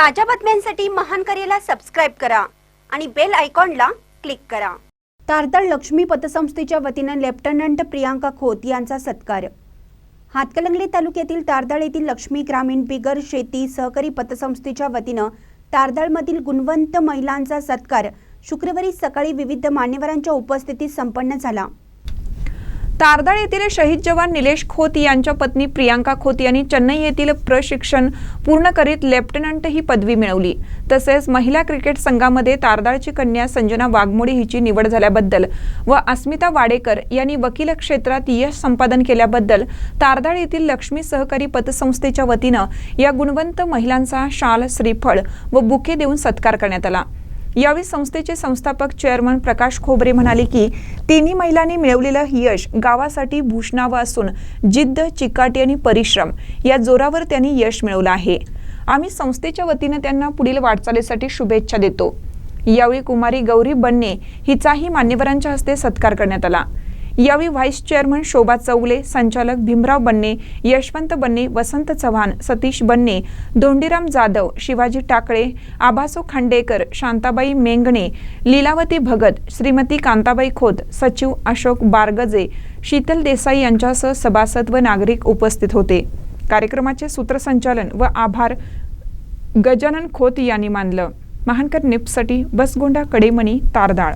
ताज्या बातम्यांसाठी महान करेला सबस्क्राईब करा आणि बेल आयकॉनला क्लिक करा. तारदाळ लक्ष्मी पतसंस्थेच्या वतीनं लेफ्टनंट प्रियांका खोत यांचा सत्कार. हातकलंगले तालुक्यातील तारदाळ येथील लक्ष्मी ग्रामीण बिगर शेती सहकारी पतसंस्थेच्या वतीनं तारदाळमधील गुणवंत महिलांचा सत्कार शुक्रवारी सकाळी विविध मान्यवरांच्या उपस्थितीत संपन्न झाला. तारदाळ येथील शहीद जवान निलेश खोत यांच्या पत्नी प्रियांका खोत यांनी चेन्नई येथील प्रशिक्षण पूर्ण करीत लेफ्टनंट ही पदवी मिळवली. तसेच महिला क्रिकेट संघामध्ये तारदाळची कन्या संजना वाघमोडी हिची निवड झाल्याबद्दल व अस्मिता वाडेकर यांनी वकील क्षेत्रात यश संपादन केल्याबद्दल तारदाळ येथील लक्ष्मी सहकारी पतसंस्थेच्या वतीनं या गुणवंत महिलांचा शाल श्रीफळ व बुके देऊन सत्कार करण्यात आला. यावेळी संस्थेचे संस्थापक चेअरमन प्रकाश खोबरे म्हणाले की तिन्ही महिलांनी मिळवलेलं यश गावासाठी भूषणावं असून जिद्द चिकाटी आणि परिश्रम या जोरावर त्यांनी यश मिळवलं आहे. आम्ही संस्थेच्या वतीनं त्यांना पुढील वाटचालीसाठी शुभेच्छा देतो. यावेळी कुमारी गौरी बन्ने हिचाही मान्यवरांच्या हस्ते सत्कार करण्यात आला. यावेळी व्हाईस चेअरमन शोभा चौगले संचालक भीमराव बन्ने यशवंत बन्ने वसंत चव्हाण सतीश बन्ने धोंडीराम जाधव शिवाजी टाकळे आभासो खांडेकर शांताबाई मेंगणे लीलावती भगत श्रीमती कांताबाई खोत सचिव अशोक बारगजे शीतल देसाई यांच्यासह सभासद व नागरिक उपस्थित होते. कार्यक्रमाचे सूत्रसंचालन व आभार गजानन खोत यांनी मानलं. महानकर निप्ससाठी बसगोंडा कडेमणी तारदाळ.